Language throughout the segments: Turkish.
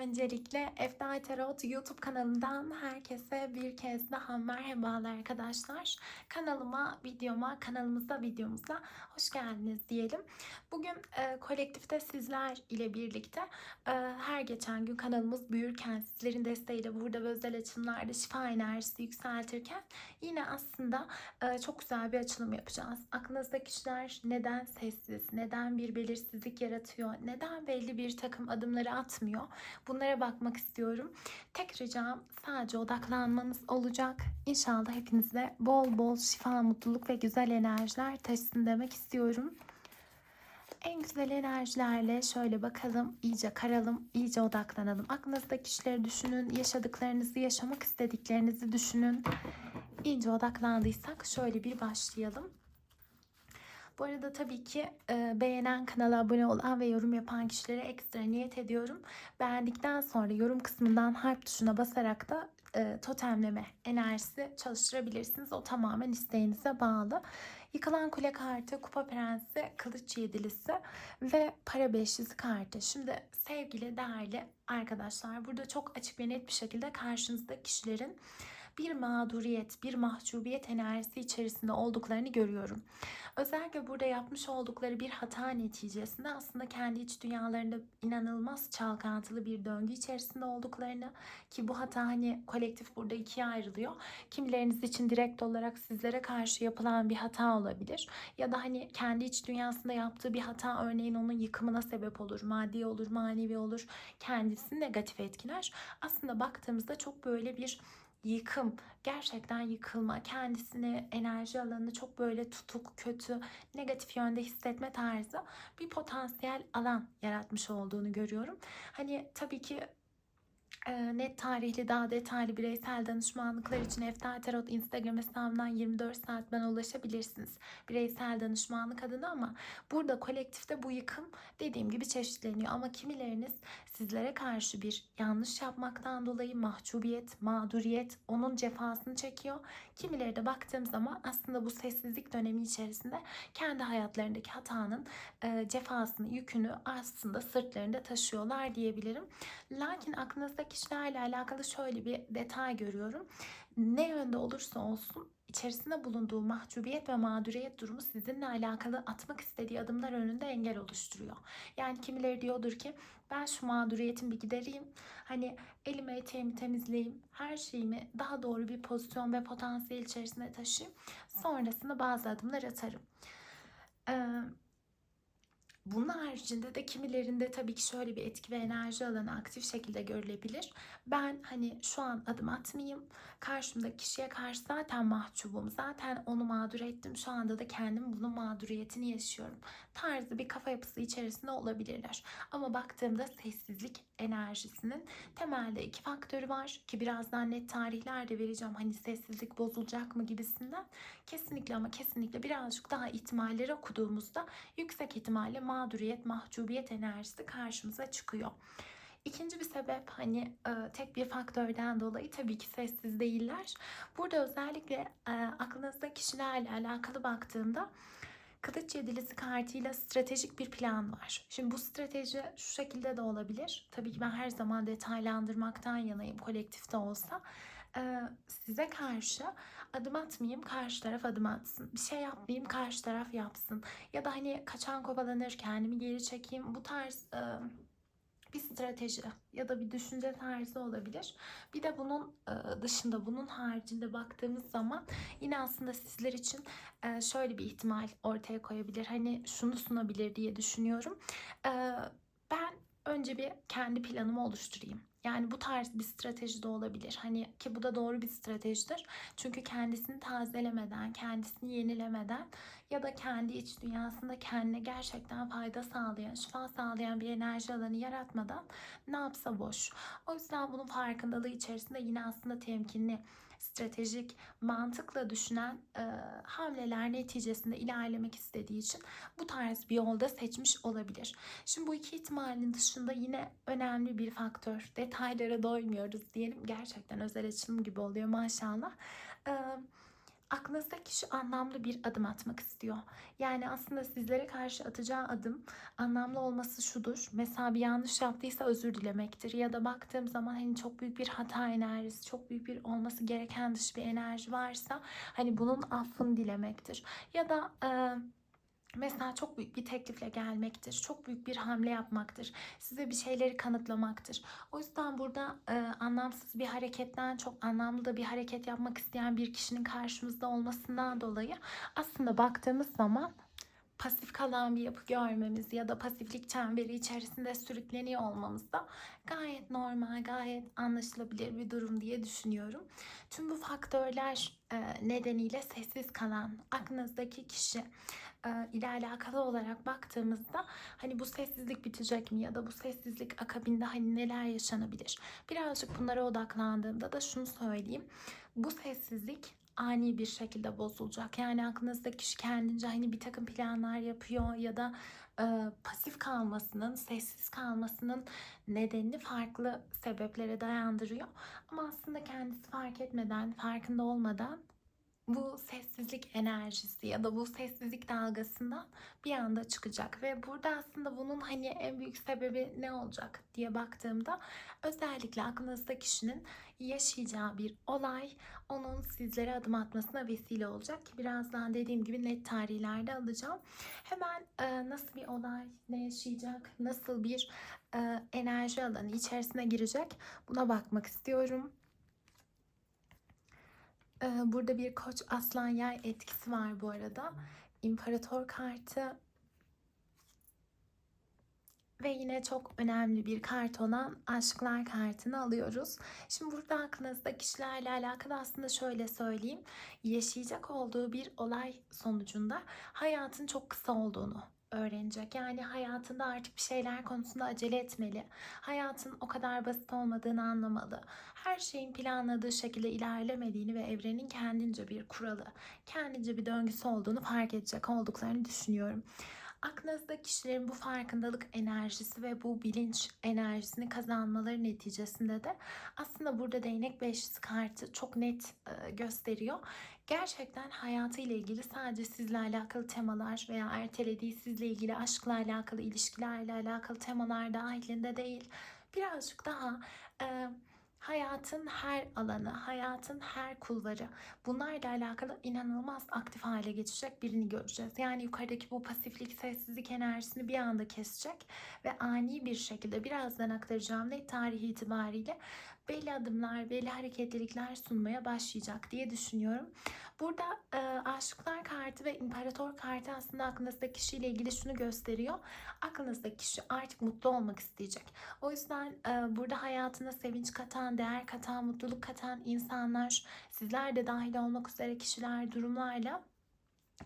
Öncelikle Efna Tarot YouTube kanalından herkese bir kez daha merhabalar arkadaşlar. Kanalıma, videoma, kanalımıza, videomuza hoş geldiniz diyelim. Bugün e, kolektifte sizler ile birlikte e, her geçen gün kanalımız büyürken sizlerin desteğiyle burada özel açımlarda şifa enerjisi yükseltirken yine aslında e, çok güzel bir açılım yapacağız. Aklınızdaki kişiler neden sessiz, neden bir belirsizlik yaratıyor, neden belli bir takım adımları atmıyor? Bunlara bakmak istiyorum. Tek ricam sadece odaklanmanız olacak. İnşallah hepinize bol bol şifa, mutluluk ve güzel enerjiler taşısın demek istiyorum. En güzel enerjilerle şöyle bakalım, iyice karalım, iyice odaklanalım. Aklınızdaki kişileri düşünün, yaşadıklarınızı, yaşamak istediklerinizi düşünün. İyice odaklandıysak şöyle bir başlayalım. Bu arada tabii ki e, beğenen, kanala abone olan ve yorum yapan kişilere ekstra niyet ediyorum. Beğendikten sonra yorum kısmından harf tuşuna basarak da e, totemleme enerjisi çalıştırabilirsiniz. O tamamen isteğinize bağlı. Yıkılan kule kartı, kupa prensi, kılıç yedilisi ve para beşlisi kartı. Şimdi sevgili, değerli arkadaşlar burada çok açık ve net bir şekilde karşınızda kişilerin bir mağduriyet, bir mahcubiyet enerjisi içerisinde olduklarını görüyorum. Özellikle burada yapmış oldukları bir hata neticesinde aslında kendi iç dünyalarında inanılmaz çalkantılı bir döngü içerisinde olduklarını ki bu hata hani kolektif burada ikiye ayrılıyor. Kimileriniz için direkt olarak sizlere karşı yapılan bir hata olabilir. Ya da hani kendi iç dünyasında yaptığı bir hata örneğin onun yıkımına sebep olur. Maddi olur, manevi olur. Kendisini negatif etkiler. Aslında baktığımızda çok böyle bir yıkım, gerçekten yıkılma, kendisini enerji alanını çok böyle tutuk, kötü, negatif yönde hissetme tarzı bir potansiyel alan yaratmış olduğunu görüyorum. Hani tabii ki net tarihli daha detaylı bireysel danışmanlıklar için Eftal Tarot Instagram hesabından 24 saat bana ulaşabilirsiniz. Bireysel danışmanlık adına ama burada kolektifte bu yıkım dediğim gibi çeşitleniyor. Ama kimileriniz sizlere karşı bir yanlış yapmaktan dolayı mahcubiyet, mağduriyet, onun cefasını çekiyor. Kimileri de baktığım zaman aslında bu sessizlik dönemi içerisinde kendi hayatlarındaki hatanın cefasını, yükünü aslında sırtlarında taşıyorlar diyebilirim. Lakin aklınızda kişilerle alakalı şöyle bir detay görüyorum. Ne yönde olursa olsun içerisinde bulunduğu mahcubiyet ve mağduriyet durumu sizinle alakalı atmak istediği adımlar önünde engel oluşturuyor. Yani kimileri diyordur ki ben şu mağduriyetin bir gidereyim. Hani elimi eteğimi temizleyeyim. Her şeyimi daha doğru bir pozisyon ve potansiyel içerisine taşıyayım. Sonrasında bazı adımlar atarım. Ee, bunun haricinde de kimilerinde tabii ki şöyle bir etki ve enerji alanı aktif şekilde görülebilir. Ben hani şu an adım atmayayım. Karşımdaki kişiye karşı zaten mahcubum. Zaten onu mağdur ettim. Şu anda da kendim bunun mağduriyetini yaşıyorum. Tarzı bir kafa yapısı içerisinde olabilirler. Ama baktığımda sessizlik enerjisinin temelde iki faktörü var. Ki birazdan net tarihler de vereceğim. Hani sessizlik bozulacak mı gibisinden. Kesinlikle ama kesinlikle birazcık daha ihtimalleri okuduğumuzda yüksek ihtimalle mağduriyet, mahcubiyet enerjisi karşımıza çıkıyor. İkinci bir sebep hani e, tek bir faktörden dolayı tabii ki sessiz değiller. Burada özellikle e, aklınızda kişilerle alakalı baktığımda Kılıç yedilisi kartıyla stratejik bir plan var. Şimdi bu strateji şu şekilde de olabilir. Tabii ki ben her zaman detaylandırmaktan yanayım kolektifte olsa. Size karşı adım atmayayım karşı taraf adım atsın. Bir şey yapmayayım karşı taraf yapsın. Ya da hani kaçan kovalanır kendimi geri çekeyim. Bu tarz bir strateji ya da bir düşünce tarzı olabilir. Bir de bunun dışında, bunun haricinde baktığımız zaman yine aslında sizler için şöyle bir ihtimal ortaya koyabilir. Hani şunu sunabilir diye düşünüyorum. Ben önce bir kendi planımı oluşturayım. Yani bu tarz bir strateji de olabilir. Hani ki bu da doğru bir stratejidir. Çünkü kendisini tazelemeden, kendisini yenilemeden ya da kendi iç dünyasında kendine gerçekten fayda sağlayan, şifa sağlayan bir enerji alanı yaratmadan ne yapsa boş. O yüzden bunun farkındalığı içerisinde yine aslında temkinli stratejik, mantıkla düşünen e, hamleler neticesinde ilerlemek istediği için bu tarz bir yolda seçmiş olabilir. Şimdi bu iki ihtimalin dışında yine önemli bir faktör. Detaylara doymuyoruz diyelim. Gerçekten özel açılım gibi oluyor maşallah. E, aklınızdaki kişi anlamlı bir adım atmak istiyor. Yani aslında sizlere karşı atacağı adım anlamlı olması şudur. Mesela bir yanlış yaptıysa özür dilemektir. Ya da baktığım zaman hani çok büyük bir hata enerjisi, çok büyük bir olması gereken dışı bir enerji varsa hani bunun affını dilemektir. Ya da e, Mesela çok büyük bir teklifle gelmektir. Çok büyük bir hamle yapmaktır. Size bir şeyleri kanıtlamaktır. O yüzden burada e, anlamsız bir hareketten çok anlamlı da bir hareket yapmak isteyen bir kişinin karşımızda olmasından dolayı aslında baktığımız zaman pasif kalan bir yapı görmemiz ya da pasiflik çemberi içerisinde sürükleniyor olmamız da gayet normal, gayet anlaşılabilir bir durum diye düşünüyorum. Tüm bu faktörler e, nedeniyle sessiz kalan aklınızdaki kişi ile alakalı olarak baktığımızda hani bu sessizlik bitecek mi ya da bu sessizlik akabinde hani neler yaşanabilir? Birazcık bunlara odaklandığımda da şunu söyleyeyim. Bu sessizlik ani bir şekilde bozulacak. Yani aklınızda kişi kendince hani bir takım planlar yapıyor ya da e, pasif kalmasının, sessiz kalmasının nedenini farklı sebeplere dayandırıyor. Ama aslında kendisi fark etmeden, farkında olmadan bu sessizlik enerjisi ya da bu sessizlik dalgasından bir anda çıkacak ve burada aslında bunun hani en büyük sebebi ne olacak diye baktığımda özellikle aklınızda kişinin yaşayacağı bir olay onun sizlere adım atmasına vesile olacak ki birazdan dediğim gibi net tarihlerde alacağım. Hemen e, nasıl bir olay, ne yaşayacak, nasıl bir e, enerji alanı içerisine girecek buna bakmak istiyorum. Ee, burada bir koç aslan yay etkisi var bu arada. İmparator kartı ve yine çok önemli bir kart olan aşklar kartını alıyoruz. Şimdi burada aklınızda kişilerle alakalı aslında şöyle söyleyeyim. Yaşayacak olduğu bir olay sonucunda hayatın çok kısa olduğunu öğrenecek. Yani hayatında artık bir şeyler konusunda acele etmeli. Hayatın o kadar basit olmadığını anlamalı. Her şeyin planladığı şekilde ilerlemediğini ve evrenin kendince bir kuralı, kendince bir döngüsü olduğunu fark edecek olduklarını düşünüyorum. Aklınızda kişilerin bu farkındalık enerjisi ve bu bilinç enerjisini kazanmaları neticesinde de aslında burada değnek beşlisi kartı çok net gösteriyor gerçekten hayatıyla ilgili sadece sizle alakalı temalar veya ertelediği sizle ilgili aşkla alakalı, ilişkilerle alakalı temalar dahilinde değil. Birazcık daha e, hayatın her alanı, hayatın her kulvarı bunlarla alakalı inanılmaz aktif hale geçecek birini göreceğiz. Yani yukarıdaki bu pasiflik, sessizlik enerjisini bir anda kesecek ve ani bir şekilde birazdan aktaracağım net tarih itibariyle belli adımlar, belli hareketlilikler sunmaya başlayacak diye düşünüyorum. Burada e, aşıklar kartı ve imparator kartı aslında aklınızdaki kişiyle ilgili şunu gösteriyor. Aklınızdaki kişi artık mutlu olmak isteyecek. O yüzden e, burada hayatına sevinç katan, değer katan, mutluluk katan insanlar, sizler de dahil olmak üzere kişiler, durumlarla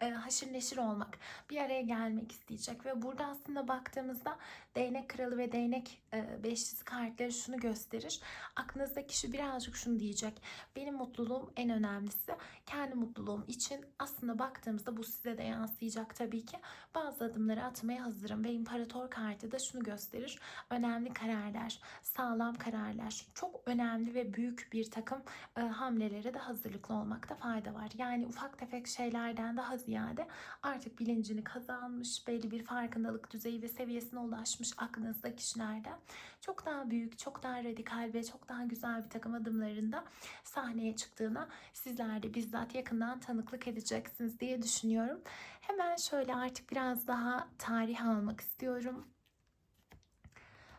haşır neşir olmak, bir araya gelmek isteyecek ve burada aslında baktığımızda değnek kralı ve değnek e, beşlisi kartları şunu gösterir. Aklınızda kişi birazcık şunu diyecek. Benim mutluluğum en önemlisi. Kendi mutluluğum için aslında baktığımızda bu size de yansıyacak tabii ki. Bazı adımları atmaya hazırım ve imparator kartı da şunu gösterir. Önemli kararlar, sağlam kararlar, çok önemli ve büyük bir takım e, hamlelere de hazırlıklı olmakta fayda var. Yani ufak tefek şeylerden daha ziyade artık bilincini kazanmış, belli bir farkındalık düzeyi ve seviyesine ulaşmış aklınızda kişilerden çok daha büyük, çok daha radikal ve çok daha güzel bir takım adımlarında sahneye çıktığına sizler de bizzat yakından tanıklık edeceksiniz diye düşünüyorum. Hemen şöyle artık biraz daha tarih almak istiyorum.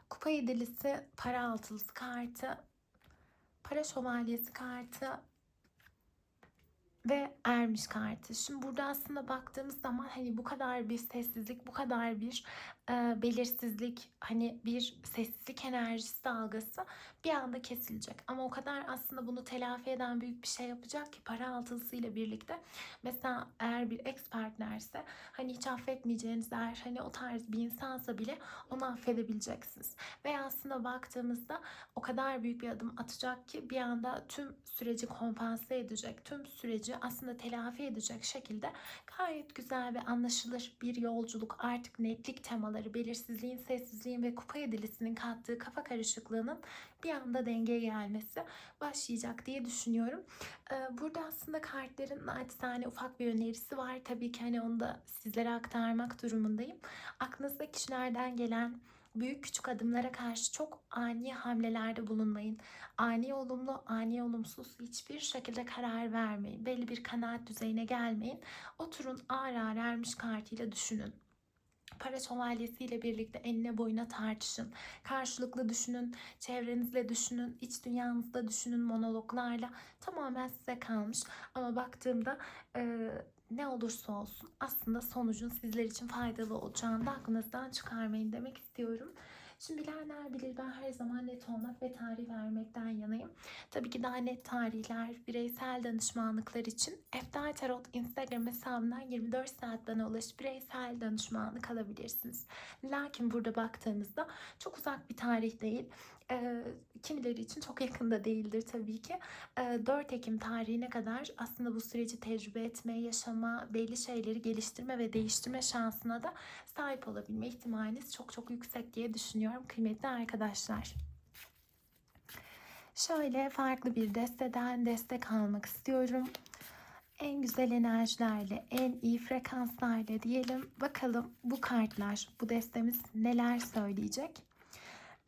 Kupa yedilisi, para altılısı kartı, para şövalyesi kartı, ve ermiş kartı. Şimdi burada aslında baktığımız zaman hani bu kadar bir sessizlik, bu kadar bir belirsizlik, hani bir sessizlik enerjisi dalgası bir anda kesilecek. Ama o kadar aslında bunu telafi eden büyük bir şey yapacak ki para altılısıyla birlikte. Mesela eğer bir ex partnerse hani hiç affetmeyeceğiniz eğer hani o tarz bir insansa bile onu affedebileceksiniz. Ve aslında baktığımızda o kadar büyük bir adım atacak ki bir anda tüm süreci kompanse edecek. Tüm süreci aslında telafi edecek şekilde gayet güzel ve anlaşılır bir yolculuk artık netlik temaları duyguları, belirsizliğin, sessizliğin ve kupa yedilisinin kattığı kafa karışıklığının bir anda dengeye gelmesi başlayacak diye düşünüyorum. Ee, burada aslında kartların naçizane ufak bir önerisi var. Tabii ki hani onu da sizlere aktarmak durumundayım. Aklınızda kişilerden gelen büyük küçük adımlara karşı çok ani hamlelerde bulunmayın. Ani olumlu, ani olumsuz hiçbir şekilde karar vermeyin. Belli bir kanaat düzeyine gelmeyin. Oturun ağır ağır ermiş kartıyla düşünün. Para şövalyesiyle birlikte enine boyuna tartışın. Karşılıklı düşünün, çevrenizle düşünün, iç dünyanızda düşünün monologlarla. Tamamen size kalmış. Ama baktığımda e, ne olursa olsun aslında sonucun sizler için faydalı olacağını da aklınızdan çıkarmayın demek istiyorum. Şimdi bilenler bilir ben her zaman net olmak ve tarih vermekten yanayım. Tabii ki daha net tarihler, bireysel danışmanlıklar için Eftal Tarot Instagram hesabından 24 saat bana ulaşıp bireysel danışmanlık alabilirsiniz. Lakin burada baktığımızda çok uzak bir tarih değil. E, kimileri için çok yakında değildir tabii ki. E, 4 Ekim tarihine kadar aslında bu süreci tecrübe etme, yaşama, belli şeyleri geliştirme ve değiştirme şansına da sahip olabilme ihtimaliniz çok çok yüksek diye düşünüyorum kıymetli arkadaşlar. Şöyle farklı bir desteden destek almak istiyorum. En güzel enerjilerle, en iyi frekanslarla diyelim. Bakalım bu kartlar, bu destemiz neler söyleyecek?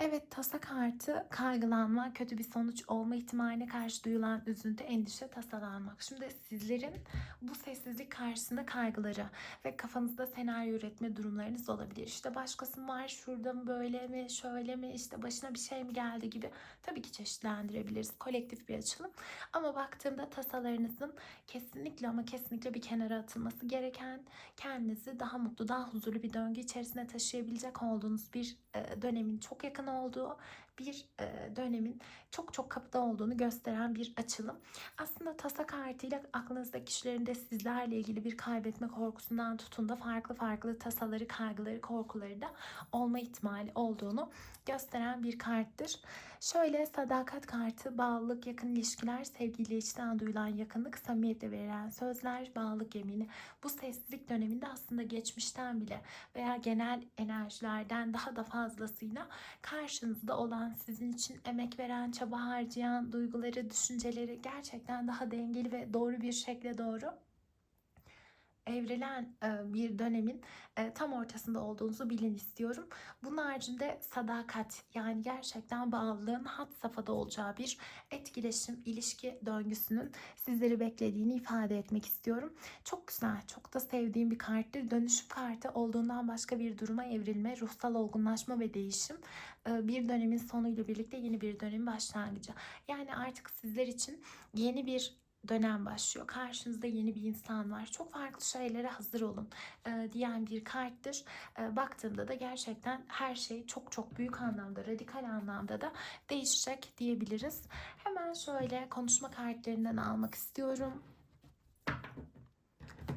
Evet tasa kartı kaygılanma, kötü bir sonuç olma ihtimaline karşı duyulan üzüntü, endişe, tasalanmak. Şimdi sizlerin bu sessizlik karşısında kaygıları ve kafanızda senaryo üretme durumlarınız olabilir. İşte başkası var şurada mı böyle mi şöyle mi işte başına bir şey mi geldi gibi tabii ki çeşitlendirebiliriz. Kolektif bir açılım. Ama baktığımda tasalarınızın kesinlikle ama kesinlikle bir kenara atılması gereken kendinizi daha mutlu, daha huzurlu bir döngü içerisine taşıyabilecek olduğunuz bir dönemin çok yakın olduğu bir dönemin çok çok kapıda olduğunu gösteren bir açılım. Aslında tasa kartıyla aklınızda kişilerin de sizlerle ilgili bir kaybetme korkusundan tutun da farklı farklı tasaları, kaygıları, korkuları da olma ihtimali olduğunu gösteren bir karttır. Şöyle sadakat kartı, bağlılık, yakın ilişkiler, sevgiyle içten duyulan yakınlık, samimiyetle verilen sözler, bağlılık yemini. Bu sessizlik döneminde aslında geçmişten bile veya genel enerjilerden daha da fazlasıyla karşınızda olan, sizin için emek veren, çaba harcayan duyguları, düşünceleri gerçekten daha dengeli ve doğru bir şekilde doğru evrilen bir dönemin tam ortasında olduğunuzu bilin istiyorum. Bunun haricinde sadakat yani gerçekten bağlılığın hat safhada olacağı bir etkileşim, ilişki döngüsünün sizleri beklediğini ifade etmek istiyorum. Çok güzel, çok da sevdiğim bir karttır. Dönüşüm kartı olduğundan başka bir duruma evrilme, ruhsal olgunlaşma ve değişim. Bir dönemin sonuyla birlikte yeni bir dönemin başlangıcı. Yani artık sizler için yeni bir dönem başlıyor. Karşınızda yeni bir insan var. Çok farklı şeylere hazır olun e, diyen bir karttır. E, baktığımda da gerçekten her şey çok çok büyük anlamda, radikal anlamda da değişecek diyebiliriz. Hemen şöyle konuşma kartlarından almak istiyorum.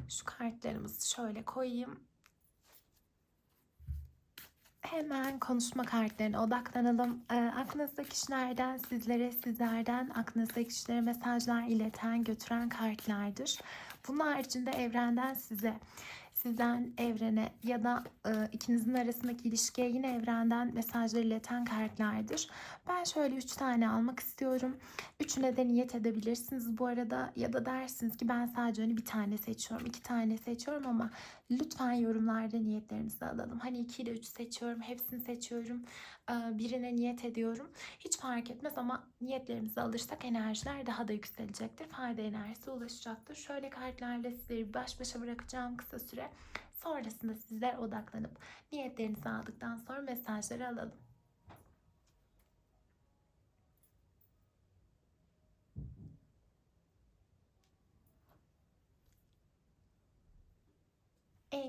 Şu kartlarımızı şöyle koyayım hemen konuşma kartlarına odaklanalım. E, aklınızdaki kişilerden sizlere, sizlerden aklınızdaki kişilere mesajlar ileten, götüren kartlardır. Bunun haricinde evrenden size sizden evrene ya da e, ikinizin arasındaki ilişkiye yine evrenden mesajlar ileten kartlardır. Ben şöyle üç tane almak istiyorum. Üçüne de niyet edebilirsiniz bu arada ya da dersiniz ki ben sadece hani bir tane seçiyorum, iki tane seçiyorum ama lütfen yorumlarda niyetlerinizi alalım. Hani iki ile üç seçiyorum, hepsini seçiyorum, birine niyet ediyorum. Hiç fark etmez ama niyetlerimizi alırsak enerjiler daha da yükselecektir. Fayda enerjisi ulaşacaktır. Şöyle kartlarla sizleri baş başa bırakacağım kısa süre. Sonrasında sizler odaklanıp niyetlerinizi aldıktan sonra mesajları alalım.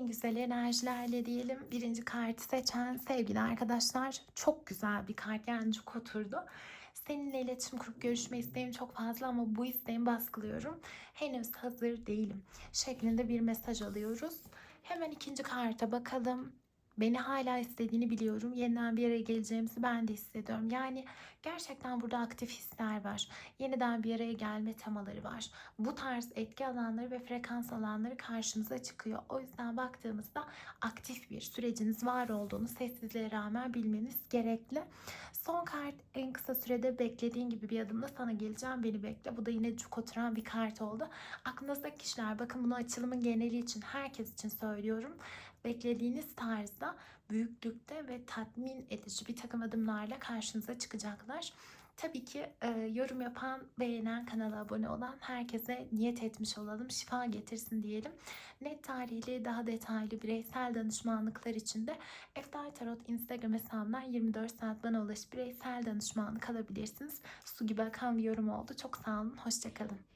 Güzel enerjilerle diyelim birinci kartı seçen sevgili arkadaşlar çok güzel bir kart yani çok oturdu. Seninle iletişim kurup görüşme isteğim çok fazla ama bu isteğimi baskılıyorum. Henüz hazır değilim şeklinde bir mesaj alıyoruz. Hemen ikinci karta bakalım. Beni hala istediğini biliyorum. Yeniden bir araya geleceğimizi ben de hissediyorum. Yani gerçekten burada aktif hisler var. Yeniden bir araya gelme temaları var. Bu tarz etki alanları ve frekans alanları karşımıza çıkıyor. O yüzden baktığımızda aktif bir süreciniz var olduğunu sessizliğe rağmen bilmeniz gerekli. Son kart en kısa sürede beklediğin gibi bir adımda sana geleceğim beni bekle. Bu da yine cuk oturan bir kart oldu. Aklınızdaki kişiler bakın bunu açılımın geneli için herkes için söylüyorum. Beklediğiniz tarzda büyüklükte ve tatmin edici bir takım adımlarla karşınıza çıkacaklar. Tabii ki e, yorum yapan, beğenen, kanala abone olan herkese niyet etmiş olalım. Şifa getirsin diyelim. Net tarihli, daha detaylı bireysel danışmanlıklar için de Eftal Tarot Instagram hesabından 24 saat bana ulaşıp bireysel danışmanlık alabilirsiniz. Su gibi akan bir yorum oldu. Çok sağ olun. Hoşçakalın.